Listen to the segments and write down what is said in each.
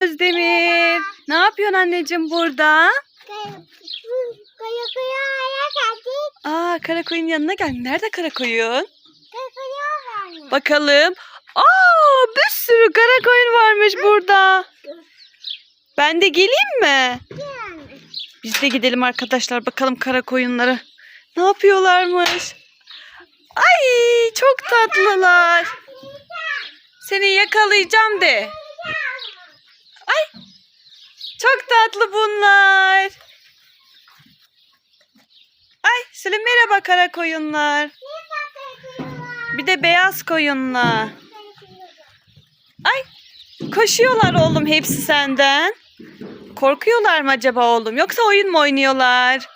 Özdemir. Ne yapıyorsun anneciğim burada? Kaya aya geldik. Aa karakoyun yanına gel. Nerede karakoyun? Var. Bakalım. Aa bir sürü karakoyun varmış burada. Ben de geleyim mi? Yani. Biz de gidelim arkadaşlar bakalım karakoyunları. Ne yapıyorlarmış? Ay çok tatlılar. Seni yakalayacağım de. Ay çok tatlı bunlar. Ay Selim merhaba kara koyunlar. Bir de beyaz koyunlar. Ay koşuyorlar oğlum hepsi senden. Korkuyorlar mı acaba oğlum? Yoksa oyun mu oynuyorlar?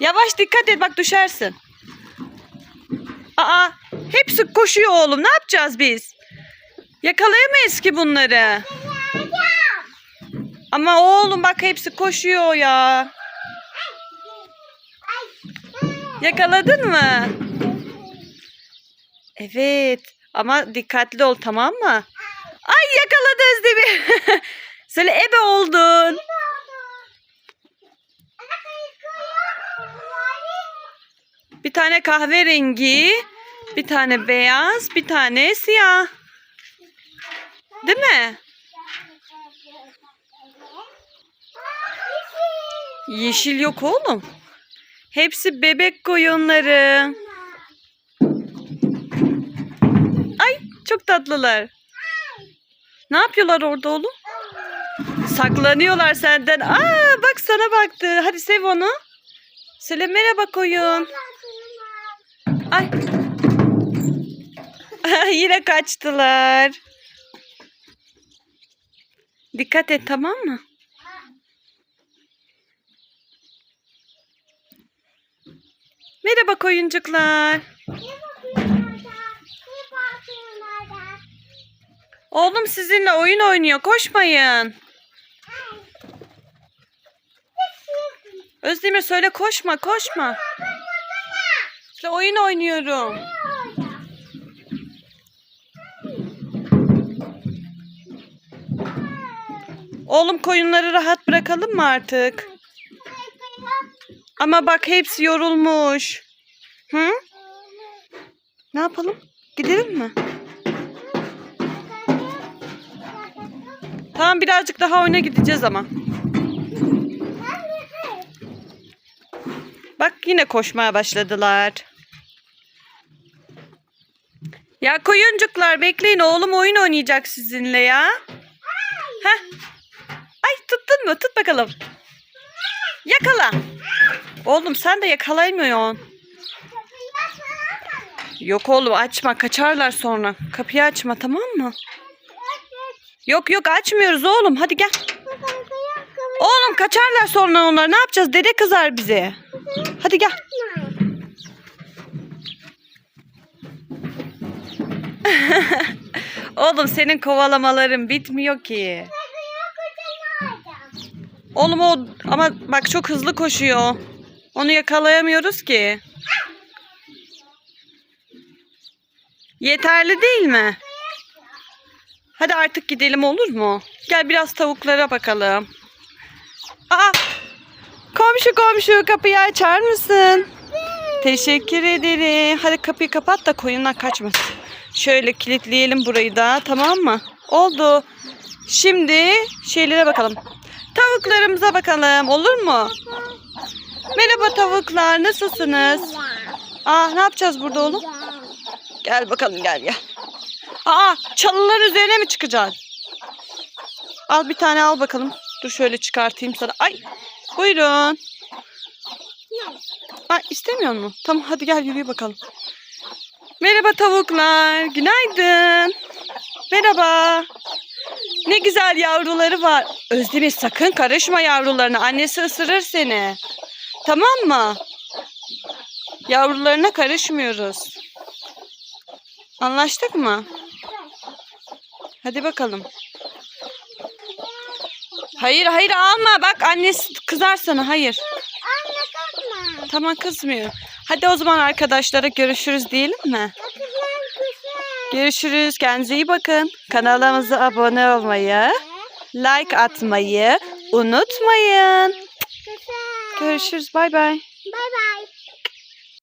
Yavaş dikkat et bak düşersin. Aa hepsi koşuyor oğlum. Ne yapacağız biz? Yakalayamayız ki bunları. Ama oğlum bak hepsi koşuyor ya. Yakaladın mı? Evet. Ama dikkatli ol tamam mı? Ay yakaladı Özdemir. Söyle ebe oldun. Bir tane kahverengi, bir tane beyaz, bir tane siyah. Değil mi? Yeşil yok oğlum. Hepsi bebek koyunları. Ay çok tatlılar. Ne yapıyorlar orada oğlum? Saklanıyorlar senden. Aa bak sana baktı. Hadi sev onu. Söyle merhaba koyun. Ay. Yine kaçtılar. Dikkat et tamam mı? Merhaba koyuncuklar. Oğlum sizinle oyun oynuyor. Koşmayın. Özdemir söyle koşma koşma. İşte oyun oynuyorum. Oğlum koyunları rahat bırakalım mı artık? Ama bak hepsi yorulmuş. Hı? Ne yapalım? Gidelim mi? Tamam birazcık daha oyuna gideceğiz ama. Bak yine koşmaya başladılar. Ya koyuncuklar bekleyin oğlum oyun oynayacak sizinle ya. Heh. Ay tuttun mu? Tut bakalım. Yakala. Oğlum sen de yakalayamıyorsun. Yok oğlum açma kaçarlar sonra. Kapıyı açma tamam mı? Yok yok açmıyoruz oğlum hadi gel. Oğlum kaçarlar sonra onlar ne yapacağız? Dede kızar bize. Hadi gel. Oğlum senin kovalamaların bitmiyor ki. Oğlum o ama bak çok hızlı koşuyor. Onu yakalayamıyoruz ki. Yeterli değil mi? Hadi artık gidelim olur mu? Gel biraz tavuklara bakalım. Aa! Komşu komşu kapıyı açar mısın? Teşekkür ederim. Hadi kapıyı kapat da koyunlar kaçmasın. Şöyle kilitleyelim burayı da tamam mı? Oldu. Şimdi şeylere bakalım. Tavuklarımıza bakalım olur mu? Merhaba tavuklar nasılsınız? Aa ne yapacağız burada oğlum? Gel bakalım gel gel. Aa çalıların üzerine mi çıkacaksın? Al bir tane al bakalım. Dur şöyle çıkartayım sana. Ay buyurun. Ay istemiyor mu? Tamam hadi gel yürüye bakalım. Merhaba tavuklar. Günaydın. Merhaba. Ne güzel yavruları var. Özdemir sakın karışma yavrularına. Annesi ısırır seni. Tamam mı? Yavrularına karışmıyoruz. Anlaştık mı? Hadi bakalım. Hayır hayır alma. Bak annesi kızar sana. Hayır. Anne kalkma. Tamam kızmıyor. Hadi o zaman arkadaşlara görüşürüz diyelim mi? Görüşürüz. Kendinize iyi bakın. Kanalımıza abone olmayı, like atmayı unutmayın. Görüşürüz. Bay bay. Bay bay.